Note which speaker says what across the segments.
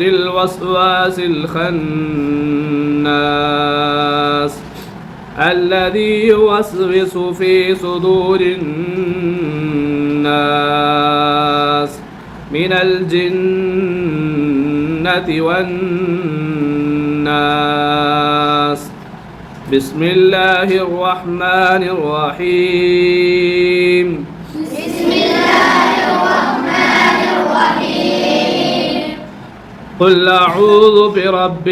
Speaker 1: شر الوسواس الخناس الذي يوسوس في صدور الناس من الجنة والناس. بسم الله الرحمن الرحيم. قل أعوذ برب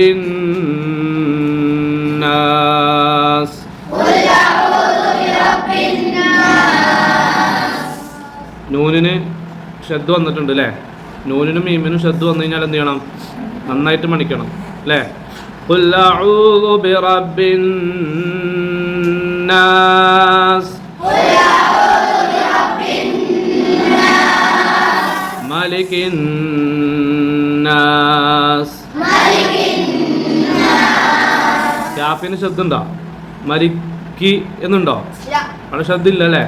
Speaker 1: الناس
Speaker 2: قل أعوذ برب الناس
Speaker 1: നൂനിന് ശ്രദ്ധ വന്നിട്ടുണ്ട് അല്ലേ നൂനിനും മീമിനും ശ്രദ്ധ വന്നു കഴിഞ്ഞാൽ എന്ത് ചെയ്യണം നന്നായിട്ട് മണിക്കണം അല്ലേ قل أعوذ برب الناس
Speaker 2: قل أعوذ برب الناس
Speaker 1: ملك الناس
Speaker 2: ملك الناس
Speaker 1: കാഫിന് ശ്രദ്ധ ഉണ്ടോ മരിക്കി എന്നുണ്ടോ
Speaker 2: لا
Speaker 1: അവിടെ ശ്രദ്ധ ഇല്ല അല്ലേ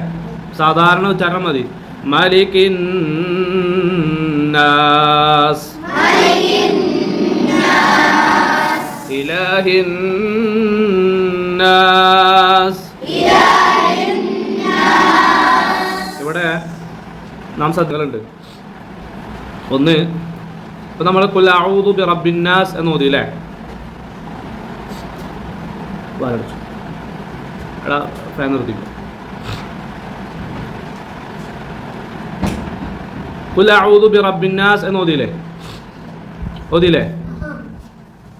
Speaker 1: സാധാരണ ഉച്ചാരണം മതി മലിക്കിൻ നാസ്
Speaker 2: ملك الناس
Speaker 1: ഇലാഹിൻ നാസ്
Speaker 2: إله الناس
Speaker 1: ഇവിടെ നാം ശ്രദ്ധകളുണ്ട് ഒന്ന് ഇപ്പൊ നമ്മൾ കുലാഊദു ബി റബ്ബിന്നാസ് എന്ന് ഓതി അല്ലേ. എടാ ഫാൻ നിർത്തിക്കോ. കുലാഊദു ബി റബ്ബിന്നാസ് എന്ന് ഓതിയില്ലേ? ഓതിയില്ലേ?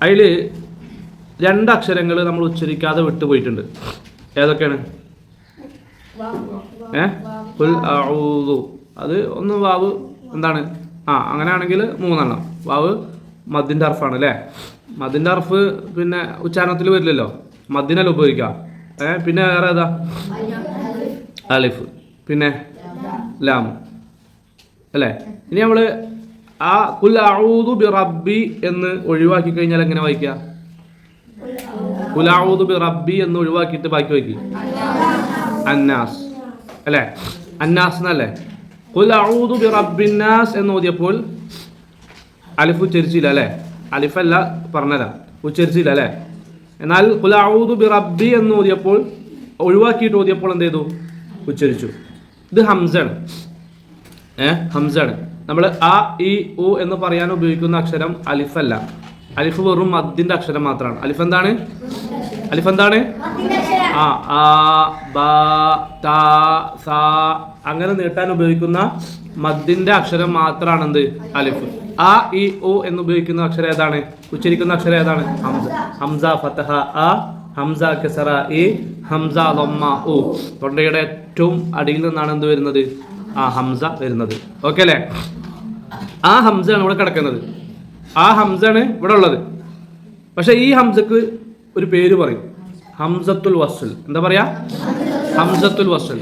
Speaker 1: അതിൽ രണ്ട് അക്ഷരങ്ങൾ നമ്മൾ ഉച്ചരിക്കാതെ വിട്ടുപോയിട്ടുണ്ട്. ഏതൊക്കെയാണ്? ഏ? കുൽ അഊദു അത് ഒന്ന് വാവ് എന്താണ്? ആ അങ്ങനെയാണെങ്കിൽ മൂന്നെണ്ണം. വാവ്. മദ്ദിന്റെ അർഫാണ് അല്ലേ മദ്ദിന്റെ അർഫ് പിന്നെ ഉച്ചാരണത്തിൽ വരില്ലല്ലോ. മദ്ദിനല്ല ഉപയോഗിക്കാം ഏ പിന്നെ വേറെ ഏതാ? അലിഫ്. പിന്നെ ലാം. അല്ലേ? ഇനി നമ്മൾ ആ കുൽ ഔദു ബി റബ്ബി എന്ന് ഒഴിവാക്കി കഴിഞ്ഞാൽ എങ്ങനെ വായിക്കുക കുൽ ഔദു ബി റബ്ബി എന്ന് ഒഴിവാക്കിയിട്ട് ബാക്കി വായിക്കുക അന്നാസ്. അല്ലേ? അന്നാസ് എന്നല്ലേ? കുൽ ഔദു ബി റബ്ബിന്നാസ് എന്ന് ഓതിയപ്പോൾ അലിഫ് ഉച്ചരിച്ചില്ല അല്ലേ? അലിഫല്ല പറഞ്ഞതാ. ഉച്ചരിച്ചില്ല അല്ലേ? എന്നാൽ കുലാവൂദു ബി റബ്ബി എന്ന് ഓതിയപ്പോൾ ഒഴിവാക്കിയിട്ട് ഓതിയപ്പോൾ എന്ത് ചെയ്തു? ഉച്ചരിച്ചു. ഇത് ഹംസാണ്. ഏ? ഹംസാണ്. നമ്മൾ ആ ഇ ഉ എന്ന് പറയാൻ ഉപയോഗിക്കുന്ന അക്ഷരം അലിഫല്ല. അലിഫ് വെറും മദ്ദിന്റെ അക്ഷരം മാത്രമാണ്. അലിഫ് എന്താണ്? അലിഫ് എന്താണ്? ആ ആ ബ ത സ അങ്ങനെ നീട്ടാൻ ഉപയോഗിക്കുന്ന മദ്ദിന്റെ അക്ഷരം മാത്രമാണ് എന്ത് അലിഫ്. ആ ഇ ഒ എന്ന് ഉപയോഗിക്കുന്ന അക്ഷരം ഏതാണ്? ഉച്ചരിക്കുന്ന അക്ഷരം ഏതാണ്? ഹംസ. ഹംസ ഫതഹ ആ ഹംസ കസറ ഇ ഹംസ ലൊമ്മ ഉ. തൊണ്ടയുടെ ഏറ്റവും അടിയിൽ നിന്നാണ് എന്ത് വരുന്നത്? ആ ഹംസ വരുന്നത്. ഓക്കെ അല്ലേ? ആ ഹംസയാണ് ഇവിടെ കിടക്കുന്നത്. ആ ഹംസയാണ് ഇവിടെ ഉള്ളത്. പക്ഷെ ഈ ഹംസക്ക് ഒരു പേര് പറയും. ഹംസത്തുൽ വസൽ. എന്താ പറയാ? ഹംസത്തുൽ വസൽ.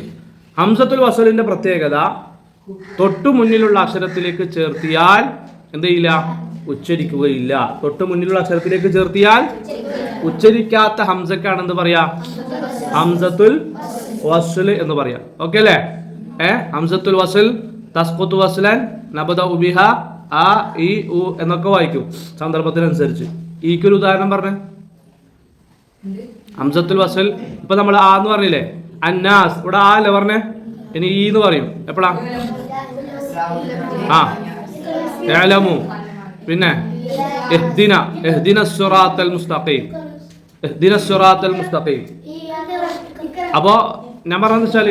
Speaker 1: ഹംസത്തുൽ വസലിന്റെ പ്രത്യേകത തൊട്ടു മുന്നിലുള്ള അക്ഷരത്തിലേക്ക് ചേർത്തിയാൽ എന്ത് ചെയ്യില്ല? ഉച്ചരിക്കുകയില്ല. തൊട്ടു മുന്നിലുള്ള അക്ഷരത്തിലേക്ക് ചേർത്തിയാൽ ഉച്ചരിക്കാത്ത ഹംസക്കാണ് എന്ത് പറയാ? ഹംസത്തുൽ വസുൽ എന്ന് പറയാം. ഓക്കെ അല്ലേ? ഏ? ഹംസത്തുൽ വസുൽ തസ്കുത്ത് വസ്ലൻ നബദ ഉബിഹ ആ ഇ ഉ എന്നൊക്കെ വായിക്കും സന്ദർഭത്തിനനുസരിച്ച്. ഈക്കൊരു ഉദാഹരണം പറഞ്ഞേ. ഹംസത്തുൽ വസൽ ഇപ്പൊ നമ്മൾ ആ എന്ന് പറഞ്ഞില്ലേ? അന്നാസ്. ഇവിടെ ആ അല്ലേ പറഞ്ഞേ? ഇനി ഈ എന്ന് പറയും. എപ്പോഴാ ആ പിന്നെ സുറാത്തൽ മുസ്തഖീം. മുസ്തഖീം. അപ്പോൾ ഞാൻ പറഞ്ഞതെന്ന് വെച്ചാൽ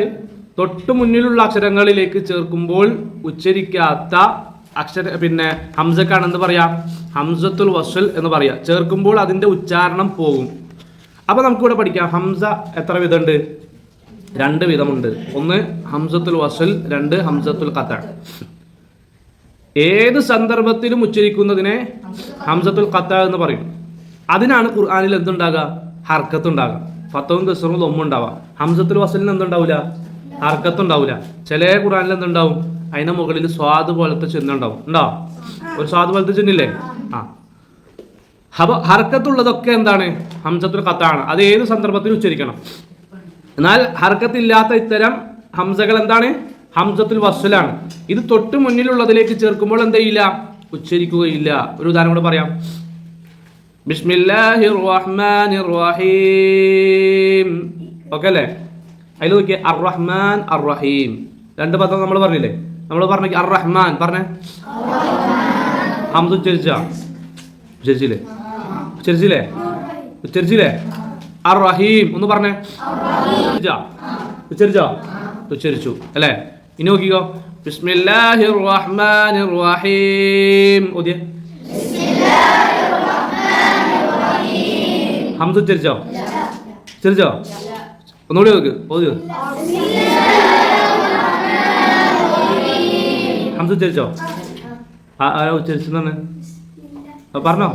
Speaker 1: തൊട്ട് മുന്നിലുള്ള അക്ഷരങ്ങളിലേക്ക് ചേർക്കുമ്പോൾ ഉച്ചരിക്കാത്ത അക്ഷര പിന്നെ ഹംസക്കാണ് എന്ന് പറയാ? ഹംസത്തുൽ വസൽ എന്ന് പറയാം. ചേർക്കുമ്പോൾ അതിന്റെ ഉച്ചാരണം പോകും. അപ്പോൾ നമുക്കിവിടെ പഠിക്കാം. ഹംസ എത്ര വിധമുണ്ട്? രണ്ട് വിധമുണ്ട്. ഒന്ന് ഹംസത്തുൽ വസൽ രണ്ട് ഹംസത്തുൽ ഖത്ത ഏത് സന്ദർഭത്തിലും ഉച്ചരിക്കുന്നതിനെ ഹംസത്തുൽ ഖത്ത എന്ന് പറയും. അതിനാണ് ഖുർആാനിൽ എന്തുണ്ടാകുക ഹർക്കത്ത് ഉണ്ടാകുക ഫത്തവും കസറും ഒന്നും ഉണ്ടാവാം. ഹംസത്തുൽ വസലിന് എന്തുണ്ടാവില്ല ഹർക്കത്ത് ഉണ്ടാവില്ല ചില ഖുർആനിൽ എന്തുണ്ടാവും? അതിന് മുകളിൽ സ്വാദ് പോലത്തെ ചിഹ്നം ഉണ്ടോ? ഒരു സ്വാദ് പോലത്തെ ചിഹ്നില്ലേ ആ. അപ്പൊ ഹർക്കത്തുള്ളതൊക്കെ എന്താണ്? ഹംസത്തുൽ ഖത്താണ് അത് ഏത് സന്ദർഭത്തിൽ ഉച്ചരിക്കണം. എന്നാൽ ഹർക്കത്തില്ലാത്ത ഇത്തരം ഹംസകൾ എന്താണ്? ഹംസത്തുൽ വസ്സലാണ്. ഇത് തൊട്ട് മുന്നിലുള്ളതിലേക്ക് ചേർക്കുമ്പോൾ എന്ത് ചെയ്യില്ല? ഉച്ചരിക്കുകയില്ല. ഒരു ഉദാഹരണം കൂടെ പറയാം. ബിസ്മില്ലാഹിർ റഹ്മാനിർ റഹീം ഓക്കെ അല്ലേ? അതിൽ അർ റഹ്മാൻ അർ റഹീം രണ്ട് പദം നമ്മൾ പറഞ്ഞില്ലേ? നമ്മൾ പറഞ്ഞു അർ റഹ്മാൻ പറഞ്ഞേ. ഹംസ ഉച്ചരിച്ച? ഉച്ചരിച്ചില്ലേ? ഉച്ചരിച്ചില്ലേ? ഉച്ചരിച്ചില്ലേ? അർ റഹീം ഒന്ന് പറഞ്ഞേ. ഉച്ചരിച്ചാ? ഉച്ചരിച്ചോ? അല്ലേ? ഇനി നോക്കിക്കോ. ബിസ്മില്ലാഹിർ റഹ്മാനിർ റഹീം ഓതിയ ഹംസ ഉച്ചരിച്ചോ? ഉച്ചരിച്ചോ? ഒന്നുകൂടി നോക്ക്. ഓതിയോ. ഹംസ ഉച്ചരിച്ചോ? ആ- ആരാ ഉച്ചരിച്ചെന്നാണ്. പറഞ്ഞോ.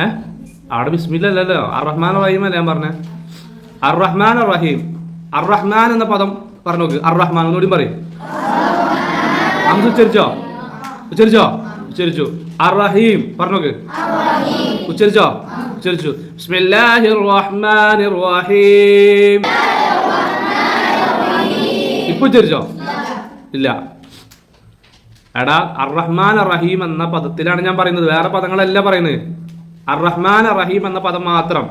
Speaker 1: ഏ? അവിടെ ബിസ്മില്ലല്ലോ അല്ലല്ലോ റഹ്മാൻ റഹീം അല്ലേ ഞാൻ പറഞ്ഞേ? അർ റഹ്മാൻ റഹീം അർ റഹ്മാൻ എന്ന പദം പറഞ്ഞു നോക്ക്. അർ റഹ്മാൻ ഒന്നുകൂടി പറയും. ഹംസ ഉച്ചരിച്ചോ? ഉച്ചരിച്ചോ? ഉച്ചരിച്ചു. അർ റഹീം പറഞ്ഞു നോക്ക്. ഉച്ചരിച്ചോ? ഉച്ചരിച്ചു. റഹ്മാനിർ റഹീം ഇപ്പൊ ഉച്ചരിച്ചോ? ഇല്ല. എടാ അർ റഹ്മാൻ റഹീം എന്ന പദത്തിലാണ് ഞാൻ പറയുന്നത്. വേറെ പദങ്ങളല്ല പറയുന്നത്. അർ റഹീം എന്ന പദം മാത്രം.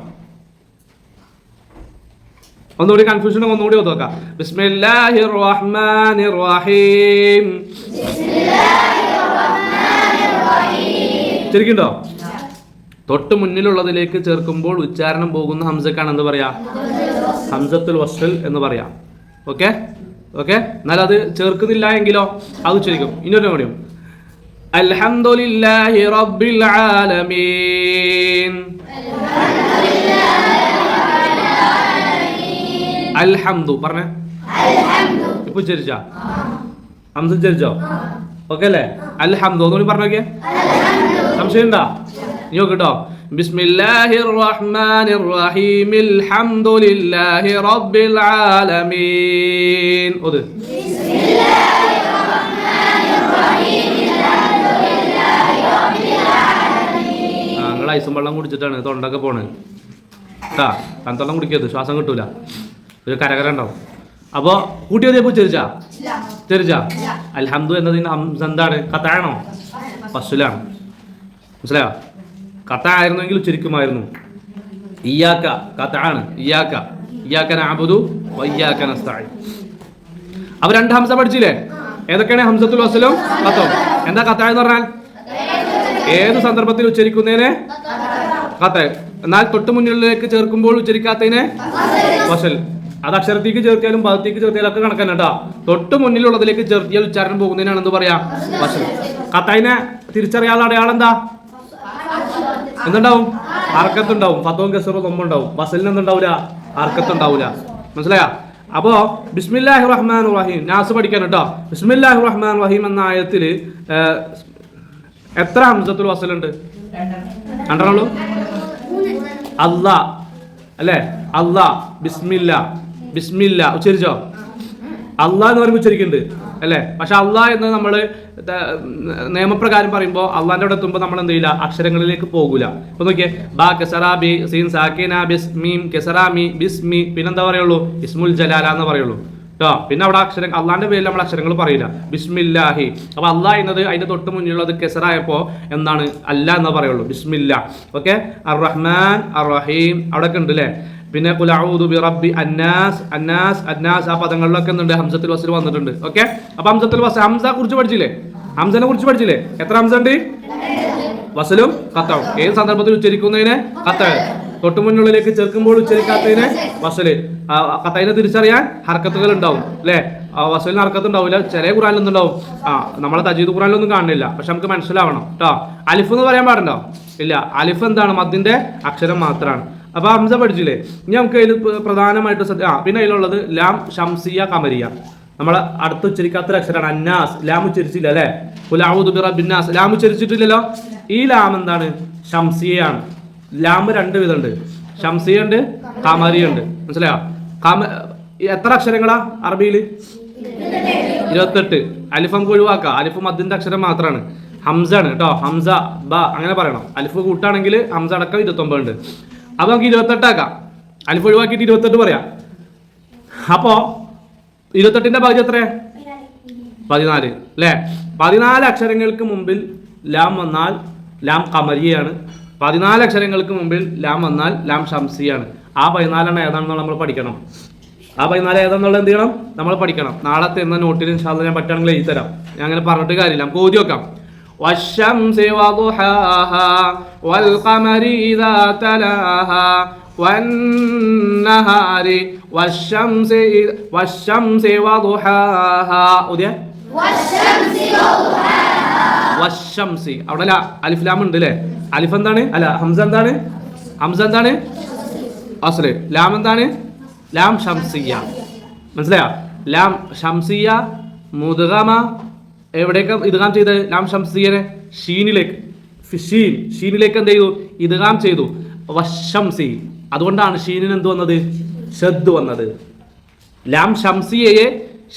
Speaker 1: ഒന്നുകൂടി കൺഫ്യൂഷൻ ഒന്നുകൂടി നോക്കാം. ബിസ്മില്ലാഹിർ റഹ്മാനിർ റഹീം ശരിക്കുണ്ടോ തൊട്ട് മുന്നിലുള്ളതിലേക്ക് ചേർക്കുമ്പോൾ ഉച്ചാരണം പോകുന്ന ഹംസക്കാണ് എന്ത് പറയാ. ഹംസത്തുൽ വസ്ൽ എന്ന് പറയാം. ഓക്കെ? ഓക്കെ? എന്നാൽ അത് ചേർക്കുന്നില്ല എങ്കിലോ? അത് ഉച്ചരിക്കും ഇനിയൊരു കൂടിയും അൽഹംദുലില്ലാഹി റബ്ബിൽ ആലമീൻ. അൽഹംദു പറഞ്ഞേ. ഇപ്പൊ ഉച്ചരിച്ചാ? ഹംസ ചരിച്ചോ ഓക്കെ അല്ലേ? അൽഹംദു ഒന്നുകൂടി പറഞ്ഞു നോക്കിയേ. സംശയം ഉണ്ടാ? الله الرحمن ബിസ്മില്ലാഹിർ റഹ്മാനിർ لله رب റബ്ബിൽ ആലമീൻ. الله الرحمن നിങ്ങൾ ഐസും വെള്ളം കുടിച്ചിട്ടാണ് തൊണ്ടൊക്കെ പോണത്. കേട്ടാ തണുത്തള്ളം കുടിക്കരുത് ശ്വാസം കിട്ടൂല. ഒരു കരകര ഉണ്ടാവും. അപ്പോൾ കൂട്ടി മതിയപ്പോൾ ചെറിച്ചാ? ഉച്ചരിച്ചാ അൽഹംദു എന്നതിന് അംസ എന്താണ്? കത്താണോ പശുലാണ് മനസ്സിലായോ? കത്ത ആയിരുന്നെങ്കിൽ ഉച്ചരിക്കുമായിരുന്നു. ഇയാക്ക കത്ത ആണ് ഇയാക്ക ഇയാക്കന അബുദു വയ്യാക്കന സ്ഥായി അപ്പൊ രണ്ട് ഹംസ പഠിച്ചില്ലേ? ഏതൊക്കെയാണ് ഹംസത്തുൽ വസലും? കത്തോ എന്താ കത്ത എന്ന് പറഞ്ഞാൽ? ഏത് സന്ദർഭത്തിൽ ഉച്ചരിക്കുന്നതിനെ? കത്ത. എന്നാൽ തൊട്ട് മുന്നിലേക്ക് ചേർക്കുമ്പോൾ ഉച്ചരിക്കാത്തതിനെ? വശൽ അത് അക്ഷരത്തേക്ക് ചേർത്തിയാലും പദത്തേക്ക് ചേർത്തിയാലും ഒക്കെ കണക്കന്നെ കേട്ടോ തൊട്ട് മുന്നിലുള്ളതിലേക്ക് ചേർത്തിയാൽ ഉച്ചാരണം പോകുന്നതിനാണ് എന്ത് പറയാ. വശൽ കത്തായിനെ തിരിച്ചറിയാനുള്ള അടയാളം എന്താ? എന്തുണ്ടാവും? അർക്കത്തുണ്ടാവും ഫത്തവും കസറും ഒന്നും ഉണ്ടാവും വസലിന് എന്തുണ്ടാവില്ല അർക്കത്തുണ്ടാവില്ല മനസ്സിലായാ? അപ്പോ ബിസ്മില്ലാഹി റഹ്മാൻ റഹീം. നാസ് പഠിക്കാൻ കേട്ടോ ബിസ്മില്ലാഹി റഹ്മാൻ റഹീം എന്ന ആയത്തിൽ എത്ര ഹംസത്തുൽ വസലുണ്ട്? രണ്ടെണ്ണുള്ളൂ അല്ലാ അല്ലേ? അല്ലാ ബിസ്മില്ല ബിസ്മില്ല. ഉച്ചരിച്ചോ? അള്ളാഹ് എന്ന് പറയുമ്പോൾ ഉച്ചരിക്കുന്നുണ്ട് അല്ലേ? പക്ഷെ അള്ളാഹ് എന്ന് നമ്മൾ നിയമപ്രകാരം പറയുമ്പോൾ അള്ളാഹിന്റെ അവിടെ എത്തുമ്പോൾ നമ്മൾ എന്ത് ചെയ്യില്ല? അക്ഷരങ്ങളിലേക്ക് പോകൂല. ഇപ്പൊ നോക്കിയേ. ബാ കെസറാ ബി സീൻ സാക്കിന ബിസ്മീം കെസറാ മീ ബിസ് പിന്നെന്താ പറയുള്ളൂ? ഇസ്മുൽ ജലാല എന്ന് പറയുള്ളൂ. കേട്ടോ പിന്നെ അവിടെ അക്ഷരം അള്ളാന്റെ പേരിൽ നമ്മൾ അക്ഷരങ്ങൾ പറയില്ല. ബിസ്മില്ലാഹി. അപ്പൊ അള്ളാഹ് എന്നത് അതിന്റെ തൊട്ട് മുന്നിലുള്ളത് കെസറായപ്പോ എന്താണ് അല്ല എന്ന് പറയുള്ളൂ. ബിസ്മില്ല. ഓക്കെ? അർ റഹ്മാൻ അർ റഹീം അവിടെ ഒക്കെ ഉണ്ട് അല്ലേ പിന്നെ കുലഊദു ബി റബ്ബി അന്നാസ് അന്നാസ് അന്നാസ്. ആ പദങ്ങളിലൊക്കെ എന്തുണ്ട്? ഹംസത്തിൽ വസിൽ വന്നിട്ടുണ്ട്. ഓക്കെ? അപ്പൊ ഹംസത്തിൽ വസ് ഹംസ കുറിച്ച് പഠിച്ചില്ലേ? ഹംസനെ കുറിച്ച് പഠിച്ചില്ലേ? എത്ര ഹംസ ഉണ്ട്? വസലും കത്താവും. ഏത് സന്ദർഭത്തിൽ ഉച്ചരിക്കുന്നതിന്? കത്താവ് തൊട്ടു മുന്നിലേക്ക് ചേർക്കുമ്പോൾ ഉച്ചരിക്കാത്തതിന് വസൽ. കത്തതിനെ തിരിച്ചറിയാൻ ഹർക്കത്തുകൾ ഉണ്ടാവും അല്ലേ? വസലിന് ഹർക്കത്ത് ഉണ്ടാവില്ല ചില ഖുറാനിലൊന്നും ഉണ്ടാവും. ആ നമ്മളെ തജീദ് ഖുറാനിലൊന്നും കാണുന്നില്ല പക്ഷെ നമുക്ക് മനസ്സിലാവണം കേട്ടോ അലിഫ് എന്ന് പറയാൻ പാടുണ്ടോ? ഇല്ല. അലിഫ് എന്താണ്? മദ്ദിന്റെ അക്ഷരം മാത്രമാണ് അപ്പൊ ഹംസ പഠിച്ചില്ലേ? ഇനി നമുക്ക് അതിൽ പ്രധാനമായിട്ട് ശ്രദ്ധ ആ പിന്നെ അതിലുള്ളത് ലാം ഷംസിയ കമരിയ. നമ്മളെ അടുത്ത് ഉച്ചരിക്കാത്തൊരു അക്ഷരമാണ് അന്നാസ്. ലാം ഉച്ചരിച്ചില്ല അല്ലേ? ബിറബിന്നാസ് ലാം ഉച്ചരിച്ചിട്ടില്ലല്ലോ? ഈ ലാം എന്താണ്? ഷംസിയാണ് ലാം രണ്ട് വിധമുണ്ട്. ഷംസിയുണ്ട് ഉണ്ട് ഉണ്ട് മനസ്സിലായോ? കമ എത്ര അക്ഷരങ്ങളാ അറബിയിൽ ഇരുപത്തെട്ട്. അലിഫം ഒഴിവാക്കുക. ഒഴിവാക്കാം അലിഫ് മദ്ദിന്റെ അക്ഷരം മാത്രമാണ് ഹംസ ആണ് കേട്ടോ. ഹംസ ബ അങ്ങനെ പറയണം. അലിഫ് കൂട്ടാണെങ്കിൽ ഹംസ അടക്കം ഇരുപത്തൊമ്പത് ഉണ്ട് അപ്പൊ നമുക്ക് ഇരുപത്തെട്ടാക്കാം അലിഫ് ഒഴിവാക്കിയിട്ട് ഇരുപത്തെട്ട് പറയാം. അപ്പോ ഇരുപത്തെട്ടിന്റെ പകുതി എത്ര പതിനാല്. അല്ലേ പതിനാല് അക്ഷരങ്ങൾക്ക് മുമ്പിൽ ലാം വന്നാൽ ലാം കമരിയാണ് പതിനാല് അക്ഷരങ്ങൾക്ക് മുമ്പിൽ ലാം വന്നാൽ ലാം ഷംസിയാണ് ആ പതിനാലെണ്ണം ഏതാണെന്ന് നമ്മൾ പഠിക്കണം ആ പതിനാല് ഏതാണെന്നുള്ളത് എന്ത് ചെയ്യണം നമ്മൾ പഠിക്കണം നാളത്തെ എന്ന നോട്ടിൽ ഇൻഷാല്ല ഞാൻ പറ്റുകയാണെങ്കിൽ എഴുതി തരാം ഞാൻ അങ്ങനെ പറഞ്ഞിട്ട് കാര്യമില്ല നമുക്ക് ഓതി വെക്കാം والشمس وضحاها والقمر إذا تلاها والنهار والشمس إذ- والشمس وضحاها ഓതിയേ
Speaker 2: والشمس وضحاها
Speaker 1: വശംസി. അവിടെ അല്ല അലിഫ് ലാം ഉണ്ട് അല്ലേ അലിഫ് എന്താണ്? അല്ല ഹംസ എന്താണ്? ഹംസ എന്താണ്? അസൽ ലാം എന്താണ്? ലാം ഷംസിയ മനസ്സിലായോ? ലാം ഷംസിയ മുതുകാമ എവിടേക്ക് ഇതുകാം ചെയ്ത്? ലാം ഷംസിയനെ ഷീനിലേക്ക്. ഷീൻ. ഷീനിലേക്ക് എന്ത് ചെയ്തു? ഇതുകാം ചെയ്തു. വശംസി. അതുകൊണ്ടാണ് ഷീനിന് എന്ത് വന്നത്? ഷദ് വന്നത്. ലാം ഷംസിയയെ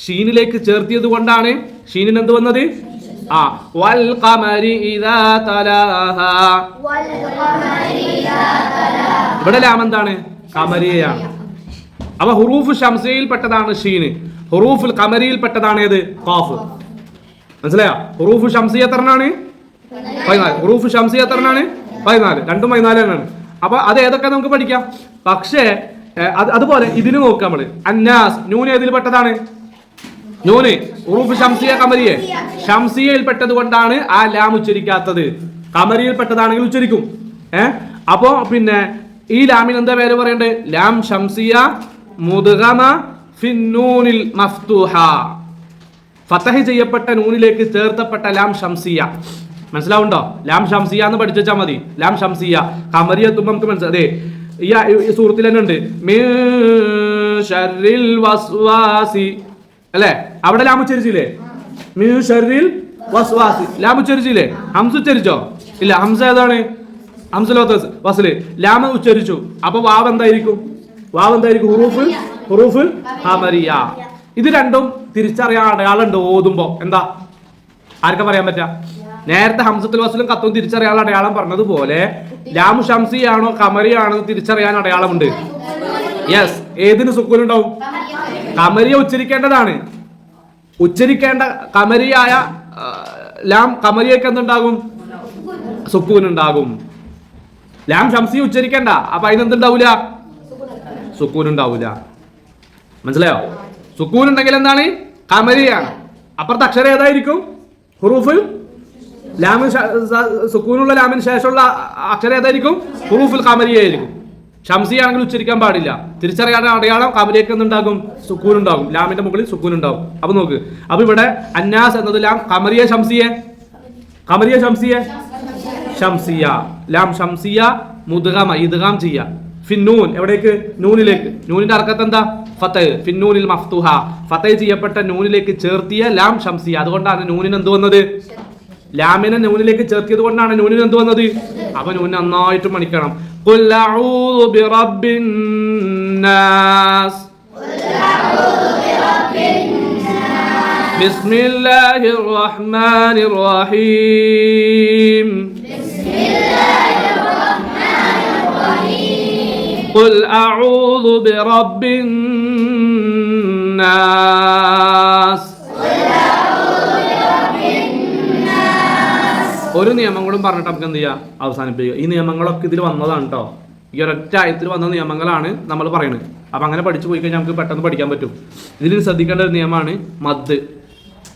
Speaker 1: ഷീനിലേക്ക് ചേർത്തിയത് കൊണ്ടാണ് ഷീനിന് എന്ത് വന്നത്? വൽ ഖമരി ഇദാ തലാഹ
Speaker 2: വൽ ഖമരി ഇദാ തലാഹ.
Speaker 1: ഇവിടെ ലാം എന്താണ്? ഖമരിയയാണ്. അവ ഹുറൂഫ് ഷംസയിൽ പെട്ടതാണ് ഷീന് ഹുറൂഫുൽ കമരിയിൽ പെട്ടതാണ് ഏത്? ഖാഫ്. മനസ്സിലായോ? ഹുറൂഫ് ഷംസി എത്രനാണ് പതിനാല്. ഹുറൂഫ് ഷംസി എത്രനാണ് പതിനാല്. രണ്ടും പതിനാല് തന്നെയാണ്. അപ്പൊ അത് ഏതൊക്കെ നമുക്ക് പഠിക്കാം? പക്ഷേ അതുപോലെ ഇതിന് നോക്കാം നമ്മൾ. അന്നാസ്. ന്യൂന ഏതിൽ പെട്ടതാണ്? നൂന് ഉറൂഫ് ഷംസിയ കമരിയെ. ഷംസിയയിൽ പെട്ടത് കൊണ്ടാണ് ആ ലാം ഉച്ചരിക്കാത്തത്. കമരിയിൽ പെട്ടതാണെങ്കിൽ ഉച്ചരിക്കും. ഏ? അപ്പോ പിന്നെ ഈ ലാമിന് എന്താ പേര് പറയണ്ടേ? ലാം ഷംസിയ മുദ്ഗമ ഫിന്നൂനിൽ മഫ്തൂഹ. ഫതഹ് ചെയ്യപ്പെട്ട നൂനിലേക്ക് ചേർത്തപ്പെട്ട ലാം ഷംസിയ. മനസ്സിലാവുണ്ടോ? ലാം ഷംസിയ എന്ന് പഠിച്ചാൽ മതി. ലാം ഷംസിയ. കമരിയ തുമ്പ നമുക്ക് അതെ ഈ സൂറത്തിൽ തന്നെ ഉണ്ട്. വസ്വാസി അല്ലേ? അവിടെ ലാമുച്ചരിച്ചില്ലേ ഷർറിൽ വസ്വാസി. ലാമുച്ചരിച്ചില്ലേ ഹംസ ഉച്ചരിച്ചോ? ഇല്ല ഹംസ ഏതാണ്? ഹംസലോ വസൽ. ലാമ ഉച്ചരിച്ചു. അപ്പൊ വാവ് എന്തായിരിക്കും? വാവ് എന്തായിരിക്കും? ഹുറൂഫ് ഹുറൂഫുൽ ഹമരിയ ഇത് രണ്ടും തിരിച്ചറിയാൻ അടയാളുണ്ട് ഓതുമ്പോ. എന്താ? ആർക്ക പറയാൻ പറ്റാ? നേരത്തെ ഹംസത്തിൽ വസ്ലും കത്തും തിരിച്ചറിയാൻ അടയാളം പറഞ്ഞതുപോലെ ലാമു ഷംസിയാണോ കമരിയാണോ തിരിച്ചറിയാൻ അടയാളമുണ്ട്. യെസ് ഏതിന് സുക്കൂൻ ഉണ്ടാവും കമരിയ ഉച്ചരിക്കേണ്ടതാണ്. ഉച്ചരിക്കേണ്ട കമരിയായ ലാം കമരിയൊക്കെ എന്തുണ്ടാകും? സുക്കൂൻ ഉണ്ടാകും ലാം ഷംസി ഉച്ചരിക്കണ്ട. അപ്പൊ അതിനെന്തുണ്ടാവൂല സുക്കൂൻ ഉണ്ടാവൂല മനസ്സിലായോ? സുക്കൂൻ ഉണ്ടെങ്കിൽ എന്താണ്? കമരിയാണ്. അപ്പുറത്തെ അക്ഷരം ഏതായിരിക്കും? ഹുറൂഫിൽ ലാമിന് സുക്കൂനുള്ള ലാമിന് ശേഷമുള്ള അക്ഷരം ഏതായിരിക്കും? ഹുറൂഫിൽ കമരിയായിരിക്കും. ഷംസി ആണെങ്കിൽ ഉച്ചരിക്കാൻ പാടില്ല. തിരിച്ചറിയാൻ അടയാളം കമരിയൊക്കെ എന്തുണ്ടാകും? സുക്കൂൻ ഉണ്ടാകും ലാമിന്റെ മുകളിൽ സുക്കൂൻ ഉണ്ടാകും അപ്പൊ നോക്ക്. അപ്പൊ ഇവിടെ അന്നാസ് എന്നത് ലാം കമറിയ ഷംസിയെ? കമറിയ ഷംസിയെ? ഷംസിയ. ലാം ഷംസിയ മുതുകാം ഇദ്ഗാം ചെയ്യ. ഫിന്നൂൻ എവിടേക്ക്? നൂനിലേക്ക്. നൂനിന്റെ അർക്കത്ത് എന്താ ഫത്തഹ് ഫിന്നൂനിൽ മഫ്തുഹ. ഫത്തഹ് ചെയ്യപ്പെട്ട നൂനിലേക്ക് ചേർത്തിയ ലാം ഷംസിയ. അതുകൊണ്ടാണ് നൂനിന് എന്ത് വന്നത്? ലാമിനെ നൂനിലേക്ക് ചേർത്തിയത് കൊണ്ടാണ് നൂനിന് എന്ത് വന്നത്? അപ്പൊ നൂന് നന്നായിട്ട് മണിക്കണം. قل أعوذ برب الناس. قل أعوذ برب الناس بسم الله الرحمن الرحيم بسم الله الرحمن الرحيم. قل أعوذ برب الناس. ഒരു നിയമങ്ങളും പറഞ്ഞിട്ട് നമുക്ക് എന്ത് ചെയ്യാം? അവസാനിപ്പിക്കുക. ഈ നിയമങ്ങളൊക്കെ ഇതിൽ വന്നതാണ് കേട്ടോ ഈ ഒരൊറ്റ ആയത്തിൽ വന്ന നിയമങ്ങളാണ് നമ്മൾ പറയുന്നത് അപ്പൊ അങ്ങനെ പഠിച്ചു പോയി കഴിഞ്ഞാൽ നമുക്ക് പെട്ടെന്ന് പഠിക്കാൻ പറ്റും. ഇതിൽ ശ്രദ്ധിക്കേണ്ട ഒരു നിയമമാണ് മദ്.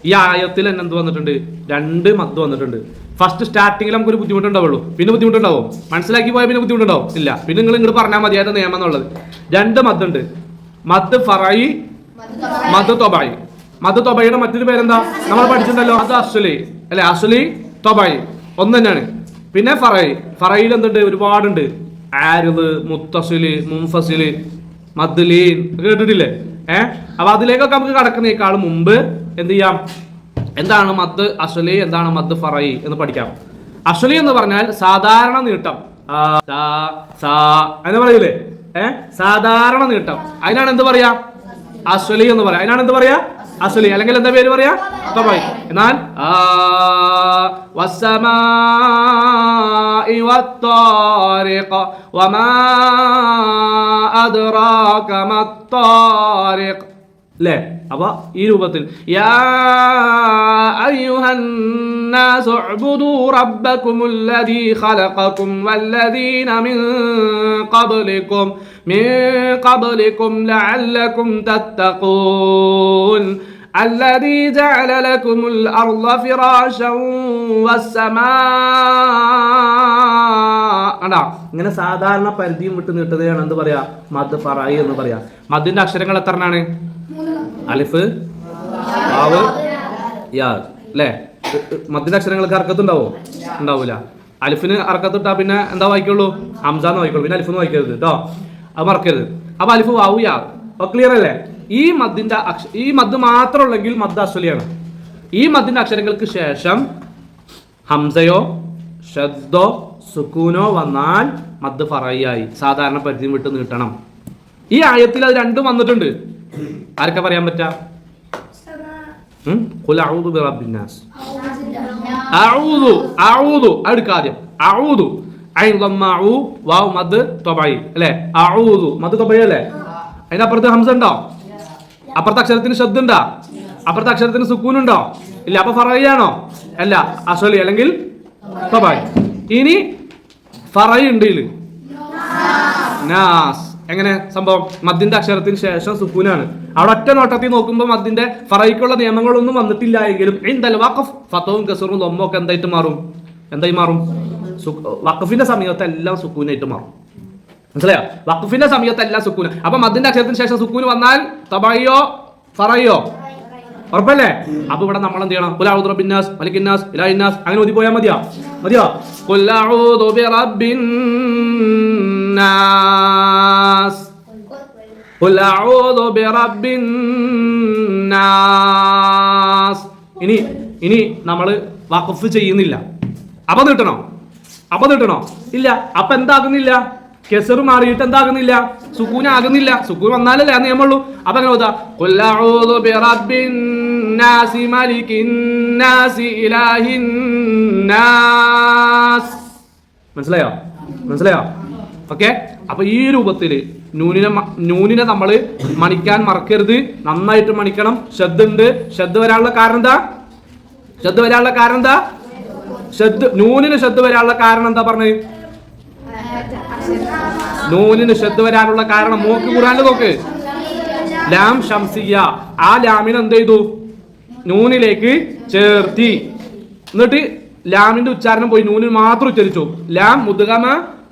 Speaker 1: ഈ ആയത്തിൽ തന്നെ എന്ത് വന്നിട്ടുണ്ട്? രണ്ട് മദ് വന്നിട്ടുണ്ട്. ഫസ്റ്റ് സ്റ്റാർട്ടിങ്ങിൽ നമുക്കൊരു ബുദ്ധിമുട്ടുണ്ടാവുള്ളൂ. പിന്നെ ബുദ്ധിമുട്ടുണ്ടാവും. മനസ്സിലാക്കി പോയാൽ പിന്നെ ബുദ്ധിമുട്ടുണ്ടാവും. ഇല്ല. പിന്നെ നിങ്ങൾ ഇങ്ങോട്ട് പറഞ്ഞാൽ മതിയായിട്ട് നിയമം എന്നുള്ളത് രണ്ട് മദ് ഉണ്ട്. മദ് ഫറായി മദ് തൊബായി. മദ് തൊബയുടെ മറ്റൊരു പേരെന്താ? നമ്മൾ പഠിച്ചിട്ടുണ്ടല്ലോ. അത് അസുലി അല്ലെ? അസ്ലി തൊബായി ഒന്ന് തന്നെയാണ് പിന്നെ ഫറൈ. ഫറയിൽ എന്തുണ്ട്? ഒരുപാടുണ്ട്. ആരിദ് മുത്തസിൽ മുംഫസിൽ മദ്ലീൻ കേട്ടിട്ടില്ലേ? ഏഹ് അപ്പൊ അതിലേക്കൊക്കെ നമുക്ക് കടക്കുന്നേക്കാൾ മുമ്പ് എന്ത് ചെയ്യാം? എന്താണ് മദ് അസുലി എന്താണ് മദ് ഫറയി എന്ന് പഠിക്കാം. അസുലി എന്ന് പറഞ്ഞാൽ സാധാരണ നീട്ടം. എന്ന് പറയൂലേ ഏ? സാധാരണ നീട്ടം. അതിനാണ് എന്ത് പറയാ? അസുലി എന്ന് പറയാം. അതിനാണ് എന്ത് പറയാ? അസുലി അല്ലെങ്കിൽ എന്താ പേര് പറയാ? തബായി എന്നാൽ ആ, വസ്സമാഇ വത്താരിഖ വമാ അദ്റാക മത്താരിഖ് അല്ലേ അപ്പൊ ഈ രൂപത്തിൽ യാ അയ്യുഹന്നാസു ഉഅ്ബുദൂ റബ്ബക്കുമുല്ലദീ ഖലഖക്കും വല്ലദീന മിൻ ഖബ്ലിക്കും മിൻ ഖബ്ലിക്കും ലഅല്ലക്കും തത്തഖൂൻ الذي جعل لكم الأرض فراشا والسماء അടാ ഇങ്ങനെ സാധാരണ പരിധിയും വിട്ട് നീട്ടുന്നതാണ് എന്ത് പറയാ മദ് ഫറായി എന്ന് പറയാ മദിന്റെ അക്ഷരങ്ങൾ എത്ര എണ്ണാണ് അലിഫ് വാവ് യാ അല്ലേ മധ്യന്റെ അക്ഷരങ്ങൾക്ക് അർക്കത്തുണ്ടാവോ ഉണ്ടാവൂല അലിഫിന് അർക്കത്തിട്ടാ പിന്നെ എന്താ വായിക്കുള്ളൂ ഹംസാന്ന് വായിക്കുള്ളൂ പിന്നെ അലിഫെന്ന് വായിക്കരുത് കേട്ടോ അത് മറക്കരുത് അപ്പൊ അലിഫ് വാവു യാ അപ്പൊ ക്ലിയർ അല്ലേ ഈ മദ്ദിന്റെ അക്ഷ ഈ മദ് മാത്രം ഉള്ളെങ്കിൽ മദ് അശ്വലിയാണ് ഈ മദ്ദിന്റെ അക്ഷരങ്ങൾക്ക് ശേഷം ഹംസയോ ഷദ്ദോ സുക്കൂനോ വന്നാൽ മദ് ഫറയായി. സാധാരണ പരിധി വിട്ട് നീട്ടണം. ഈ ആയത്തിൽ അത് രണ്ടും വന്നിട്ടുണ്ട്. ആർക്കാ പറയാൻ പറ്റാ? അല്ലേ? അപ്പുറത്ത് ഹംസ ഉണ്ടോ? അപ്പുറത്തെ അക്ഷരത്തിന് ശബ്ദ ഉണ്ടോ അപ്പുറത്തെ അക്ഷരത്തിന് സുക്കൂൻ ഉണ്ടോ ഇല്ല അപ്പൊ ഫറയാണോ അല്ല അസോലി അല്ലെങ്കിൽ ഇനി ഫറയി ഉണ്ട് ഇതിൽ. നാസ്. എങ്ങനെ സംഭവം? മദ്യന്റെ അക്ഷരത്തിന് ശേഷം സുക്കൂനാണ്. അവിടെ ഒറ്റ നോട്ടത്തിൽ നോക്കുമ്പോൾ മദ്യന്റെ ഫറയ്ക്കുള്ള നിയമങ്ങളൊന്നും വന്നിട്ടില്ല എങ്കിലും ഫത്തവും കസറും ലൊമ്മോ എന്തായിട്ട് മാറും? എന്തായി മാറും? വഖഫിന്റെ സമയത്ത് സുക്കൂനായിട്ട് മാറും. മനസ്സിലായോ? വഖഫിന്റെ സമയത്ത് എല്ലാം സുക്കൂന്. അപ്പൊ മദ്ദിന്റെ അക്ഷരത്തിന് ശേഷം സുക്കൂന് വന്നാൽ തബയോ ഫറയോ? ഉറപ്പല്ലേ? അപ്പൊ ഇവിടെ നമ്മൾ എന്ത് ചെയ്യണം? കുലാഹു റബ്ബിന്നാസ് മലിക്കിന്നാസ് ഇലാഹിന്നാസ് അങ്ങനെ ഒതി പോയാൽ മതിയോ? മതിയോ? കുലാഹു റബ്ബിന്നാസ് ഇനി ഇനി നമ്മൾ വഖഫ് ചെയ്യുന്നില്ല. അപ്പൊ നീട്ടണോ? അപ്പൊ നീട്ടണോ? ഇല്ല. അപ്പൊ എന്താകുന്നില്ല? കെസർ മാറിയിട്ട് എന്താകുന്നില്ല? സുക്കൂൻ ആകുന്നില്ല സുക്കൂൻ വന്നാലല്ലേ ആ നിയമമുള്ളൂ. അപ്പൊ അങ്ങനെ. മനസ്സിലായോ? മനസ്സിലായോ? ഓക്കെ? അപ്പൊ ഈ രൂപത്തിൽ നൂനിനെ നൂനിനെ നമ്മൾ മണിക്കാൻ മറക്കരുത്. നന്നായിട്ട് മണിക്കണം. ശ്രദ്ധ ഉണ്ട്. ശ്രദ്ധ വരാനുള്ള കാരണം എന്താ? ശ്രദ്ധ വരാനുള്ള കാരണം എന്താ? ശ്രദ്ധ നൂനിന് ശ്രദ്ധ വരാനുള്ള കാരണം എന്താ പറഞ്ഞത്? നൂനിന് ശ്രദ്ധ വരാനുള്ള കാരണം മോക്ക് കുറാനുള്ള നോക്ക്. ലാം ഷംസിയ ആ ലാമിന് എന്ത് ചെയ്തു? നൂനിലേക്ക് ചേർത്തി. എന്നിട്ട് ലാമിന്റെ ഉച്ചാരണം പോയി. നൂനിൽ മാത്രം ഉച്ചരിച്ചു. ലാം മുതുകമ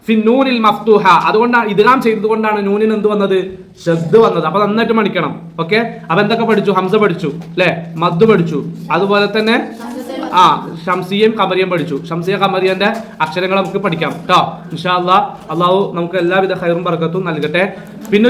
Speaker 1: ഫിന്നൂനിൽ മഫ്തുഹ. അതുകൊണ്ടാണ് ഇതുകാം ചെയ്തുകൊണ്ടാണ് നൂനിന് എന്ത് വന്നത്? ശ്രദ്ധ വന്നത്. അപ്പൊ നന്നായിട്ട് മണിക്കണം ഓക്കെ? അപ്പൊ എന്തൊക്കെ പഠിച്ചു? ഹംസ പഠിച്ചു. അല്ലെ മദ് പഠിച്ചു. അതുപോലെ തന്നെ ആ ഷംസിയും കമറിയും പഠിച്ചു. ഷംസിയ കമറിയന്റെ അക്ഷരങ്ങൾ നമുക്ക് പഠിക്കാം. കേട്ടോ ഇൻഷാ അള്ളാഹ് അള്ളാഹു നമുക്ക് എല്ലാവിധ ഹൈറും പറക്കത്തും നൽകട്ടെ. പിന്നെ